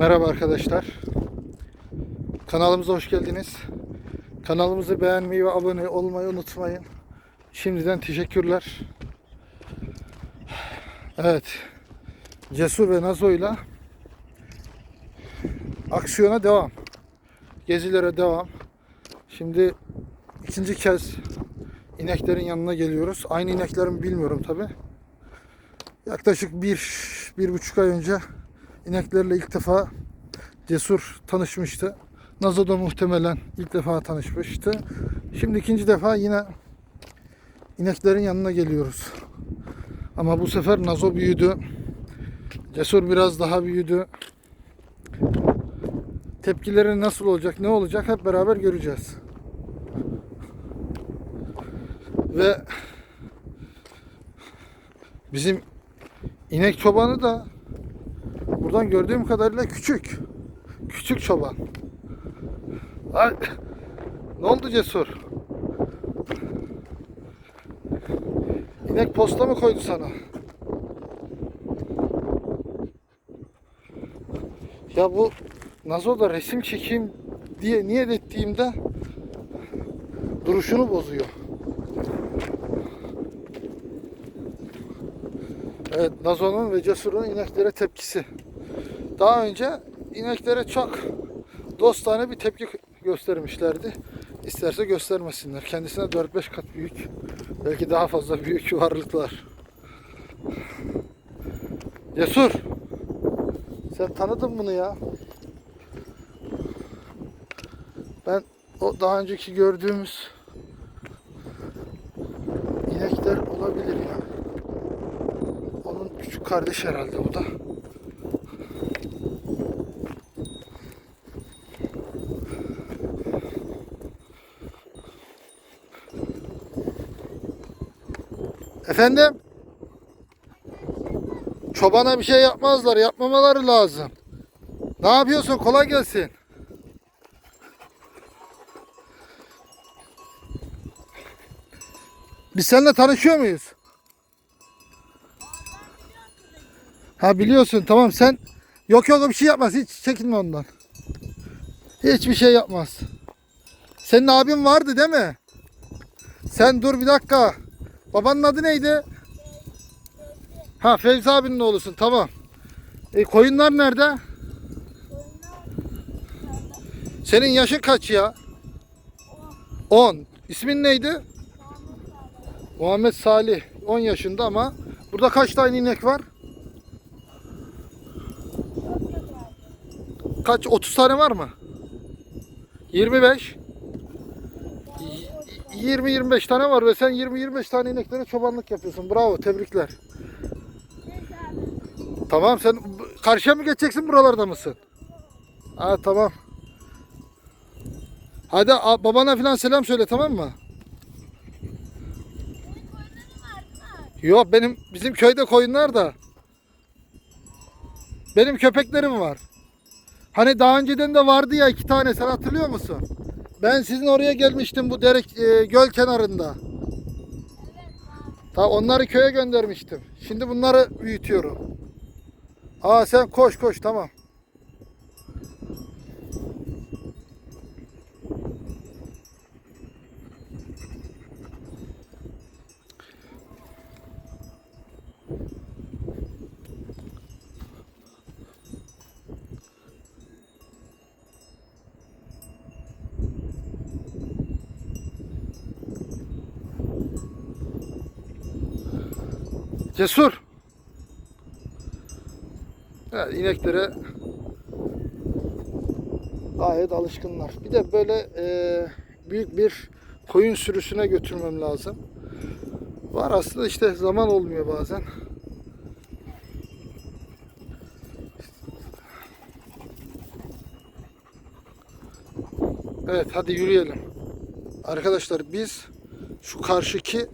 Merhaba arkadaşlar. Kanalımıza hoş geldiniz. Kanalımızı beğenmeyi ve abone olmayı unutmayın. Şimdiden teşekkürler. Evet. Cesur ve Nazo'yla aksiyona devam. Gezilere devam. Şimdi ikinci kez ineklerin yanına geliyoruz. Aynı inekleri mi bilmiyorum tabi. Yaklaşık bir, bir buçuk ay önce ineklerle ilk defa Cesur tanışmıştı. Nazo da muhtemelen ilk defa tanışmıştı. Şimdi ikinci defa yine ineklerin yanına geliyoruz. Ama bu sefer Nazo büyüdü. Cesur biraz daha büyüdü. Tepkileri nasıl olacak, ne olacak hep beraber göreceğiz. Ve bizim inek çobanı da buradan gördüğüm kadarıyla küçük. Küçük çoban. Ay, ne oldu Cesur? İnek posta mı koydu sana? Ya bu Nazo'da resim çekeyim diye niyet ettiğimde duruşunu bozuyor. Evet, Nazo'nun ve Cesur'un ineklere tepkisi. Daha önce ineklere çok dostane bir tepki göstermişlerdi. İsterse göstermesinler. Kendisine 4-5 kat büyük, belki daha fazla büyük varlıklar. Cesur, sen tanıdın bunu ya. Ben o daha önceki gördüğümüz inekler olabilir ya. Onun küçük kardeş herhalde bu da. Efendim? Çobana bir şey yapmazlar. Yapmamaları lazım. Ne yapıyorsun? Kolay gelsin. Biz seninle tanışıyor muyuz? Ha biliyorsun tamam sen yok yok bir şey yapmaz hiç çekinme ondan. Hiçbir şey yapmaz. Senin abin vardı değil mi? Sen dur bir dakika. Babanın adı neydi? Ha Fevzi abinin oğlusun tamam. E koyunlar nerede? Senin yaşın kaç ya? 10. İsmin neydi? Muhammed Salih 10 yaşında ama burada kaç tane inek var? Kaç 30 tane var mı? 25 20-25 tane var ve sen 20-25 tane ineklere çobanlık yapıyorsun. Bravo, tebrikler. Tamam sen karşıya mı geçeceksin buralarda mısın? Ha tamam. Hadi babana falan selam söyle tamam mı? Yok benim bizim köyde koyunlar da. Benim köpeklerim var. Hani daha önceden de vardı ya iki tane sen hatırlıyor musun? Ben sizin oraya gelmiştim bu dere e, göl kenarında. Ta onları köye göndermiştim. Şimdi bunları büyütüyorum. Aa sen koş koş tamam. Cesur. Evet, ineklere gayet alışkınlar. Bir de böyle e, büyük bir koyun sürüsüne götürmem lazım. Var aslında işte zaman olmuyor bazen. Evet hadi yürüyelim. Arkadaşlar biz şu karşıki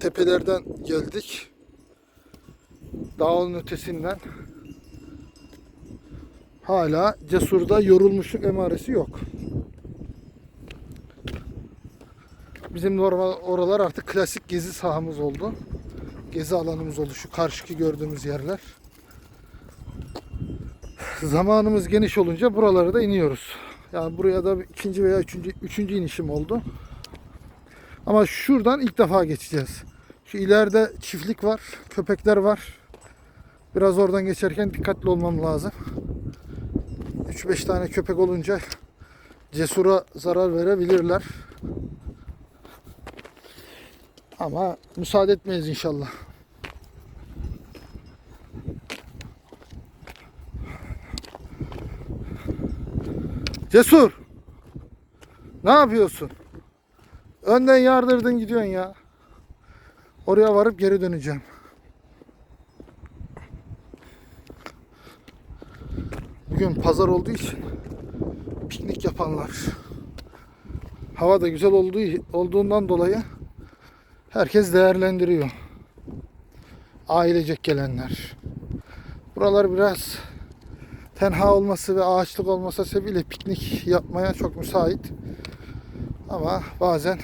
tepelerden geldik. Dağın ötesinden. Hala cesurda yorulmuşluk emaresi yok. Bizim normal oralar artık klasik gezi sahamız oldu. Gezi alanımız oldu şu karşıki gördüğümüz yerler. zamanımız geniş olunca buralara da iniyoruz. Yani buraya da ikinci veya üçüncü, üçüncü inişim oldu. Ama şuradan ilk defa geçeceğiz. Şu ileride çiftlik var, köpekler var. Biraz oradan geçerken dikkatli olmam lazım. 3-5 tane köpek olunca cesura zarar verebilirler. Ama müsaade etmeyiz inşallah. Cesur. Ne yapıyorsun? Önden yardırdın gidiyorsun ya. Oraya varıp geri döneceğim. Bugün pazar olduğu için piknik yapanlar. Hava da güzel olduğu olduğundan dolayı herkes değerlendiriyor. Ailecek gelenler. Buralar biraz tenha olması ve ağaçlık olması sebebiyle piknik yapmaya çok müsait. Ama bazen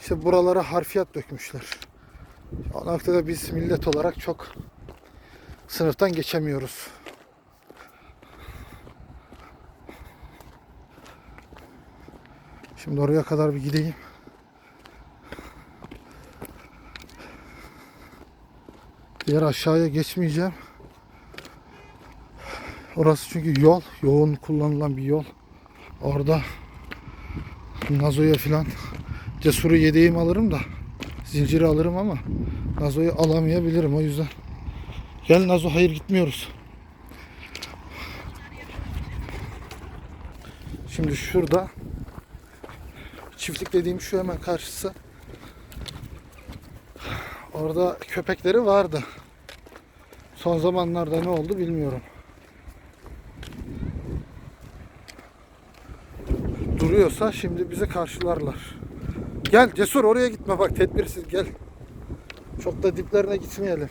işte buralara harfiyat dökmüşler. O noktada biz millet olarak çok sınıftan geçemiyoruz. Şimdi oraya kadar bir gideyim. Diğer aşağıya geçmeyeceğim. Orası çünkü yol, yoğun kullanılan bir yol. Orada Nazo'ya filan cesuru yedeğim alırım da zinciri alırım ama Nazo'yu alamayabilirim o yüzden. Gel Nazo hayır gitmiyoruz. Şimdi şurada çiftlik dediğim şu hemen karşısı. Orada köpekleri vardı. Son zamanlarda ne oldu bilmiyorum. Duruyorsa şimdi bizi karşılarlar. Gel cesur oraya gitme bak tedbirsiz gel. Çok da diplerine gitmeyelim.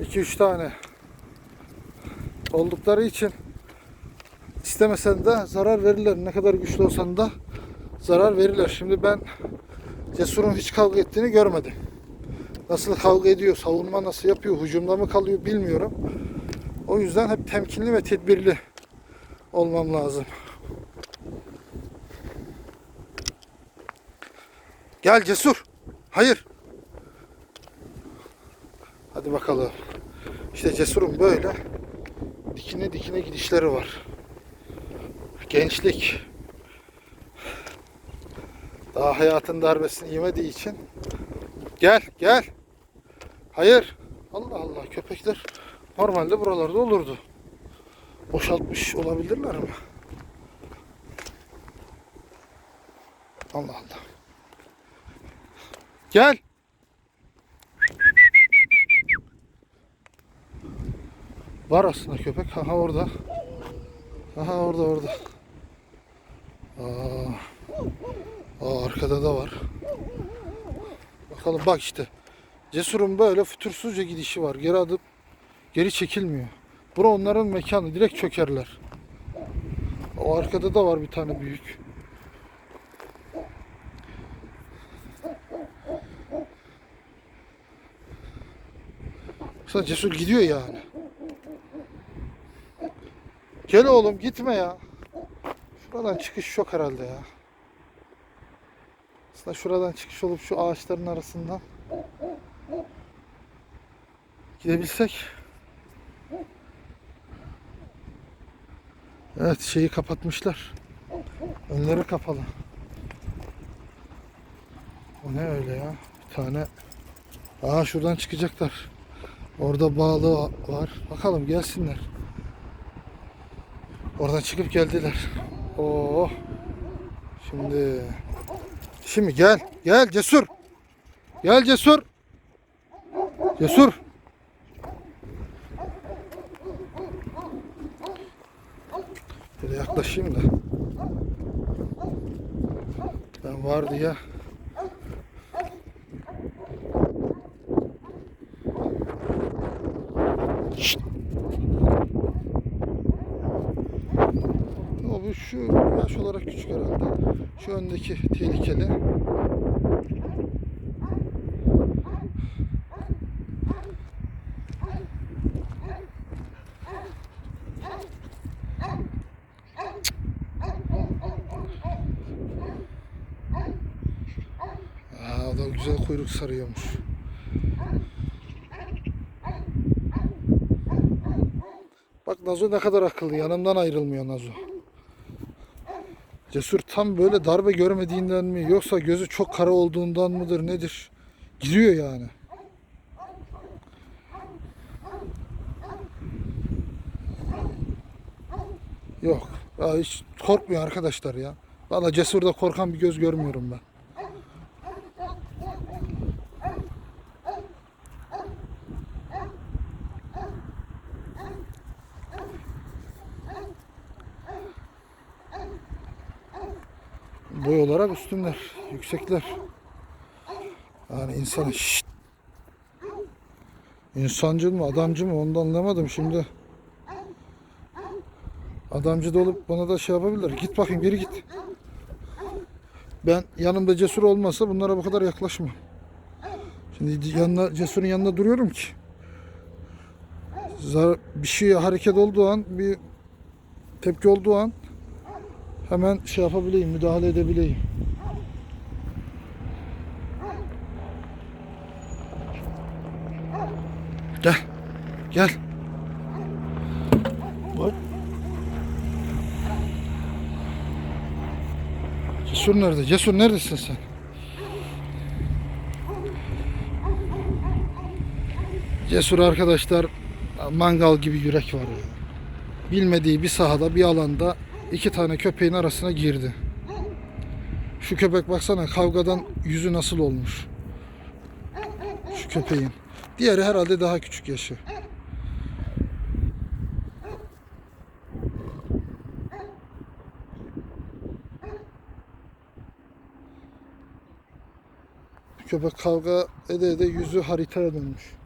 2-3 tane oldukları için istemesen de zarar verirler. Ne kadar güçlü olsan da zarar verirler. Şimdi ben Cesur'un hiç kavga ettiğini görmedim. Nasıl kavga ediyor, savunma nasıl yapıyor, hücumda mı kalıyor bilmiyorum. O yüzden hep temkinli ve tedbirli olmam lazım. Gel Cesur. Hayır. Hadi bakalım. İşte Cesur'un böyle dikine dikine gidişleri var. Gençlik. Daha hayatın darbesini yemediği için. Gel, gel. Hayır. Allah Allah köpekler normalde buralarda olurdu. Boşaltmış olabilirler mi? Allah Allah. Gel. Var aslında köpek. Aha orada. Aha orada orada. Aa. Aa, arkada da var. Bakalım bak işte. Cesur'un böyle fütursuzca gidişi var. Geri adım geri çekilmiyor. Bura onların mekanı. Direkt çökerler. O arkada da var bir tane büyük. Mesela Cesur gidiyor yani. Gel oğlum gitme ya. Şuradan çıkış yok herhalde ya. Aslında şuradan çıkış olup şu ağaçların arasından gidebilsek. Evet şeyi kapatmışlar. Önleri kapalı. O ne öyle ya? Bir tane. Aa şuradan çıkacaklar. Orada bağlı var. Bakalım gelsinler. Oradan çıkıp geldiler. Oo. Şimdi Şimdi gel. Gel cesur. Gel cesur. Cesur. Böyle yaklaşayım da. Ben var diye. Şu yaş olarak küçük herhalde. Şu öndeki tehlikeli. güzel kuyruk sarıyormuş. Bak Nazo ne kadar akıllı. Yanımdan ayrılmıyor Nazo. Cesur tam böyle darbe görmediğinden mi yoksa gözü çok kara olduğundan mıdır nedir? Giriyor yani. Yok. Ya hiç korkmuyor arkadaşlar ya. Valla cesurda korkan bir göz görmüyorum ben. Boy olarak üstünler, yüksekler. Yani insan şşt. İnsancıl mı, adamcı mı onu da anlamadım şimdi. Adamcı da olup bana da şey yapabilirler. Git bakayım geri git. Ben yanımda cesur olmasa bunlara bu kadar yaklaşmam. Şimdi yanına, cesurun yanında duruyorum ki. Bir şey hareket olduğu an, bir tepki olduğu an hemen şey yapabileyim, müdahale edebileyim. Gel. Gel. Bak. Cesur nerede? Cesur neredesin sen? Cesur arkadaşlar mangal gibi yürek var. Bilmediği bir sahada bir alanda iki tane köpeğin arasına girdi. Şu köpek baksana kavgadan yüzü nasıl olmuş. Şu köpeğin. Diğeri herhalde daha küçük yaşı. Köpek kavga ede ede yüzü haritaya dönmüş.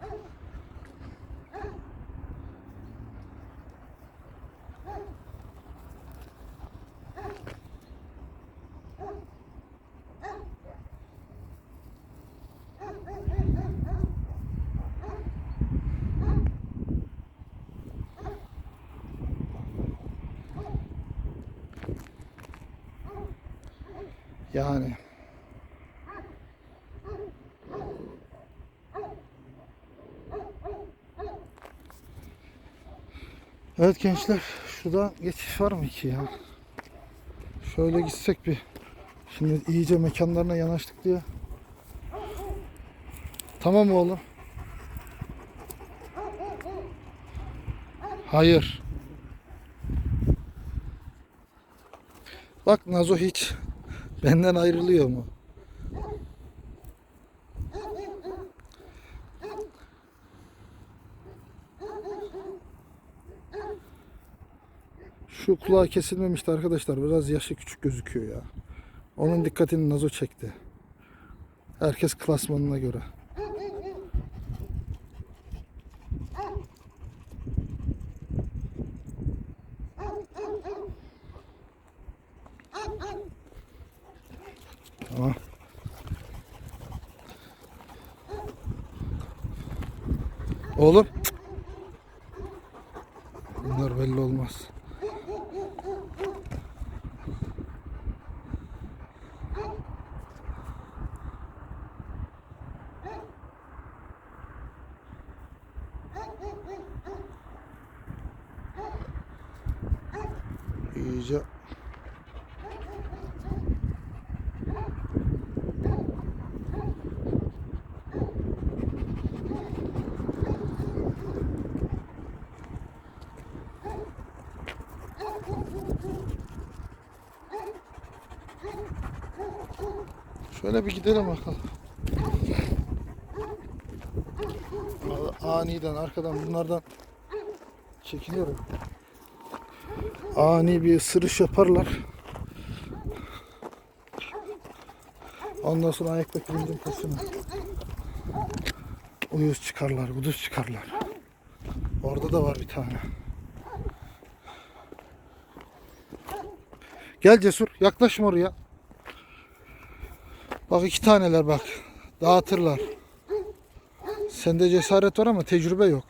Yani Evet gençler şuradan geçiş var mı ki ya? Şöyle gitsek bir. Şimdi iyice mekanlarına yanaştık diye. Tamam oğlum? Hayır. Bak Nazo hiç benden ayrılıyor mu? Şu kulağı kesilmemişti arkadaşlar. Biraz yaşı küçük gözüküyor ya. Onun dikkatini Nazo çekti. Herkes klasmanına göre. Tamam. Oğlum. Bunlar belli olmaz. Şöyle bir gidelim bakalım. Aniden arkadan bunlardan çekiniyorum. Ani bir ısırış yaparlar. Ondan sonra ayaktaki bildiğin pasını. Uyuz çıkarlar, guduz çıkarlar. Orada da var bir tane. Gel Cesur, yaklaşma oraya. Bak iki taneler bak. Dağıtırlar. Sende cesaret var ama tecrübe yok.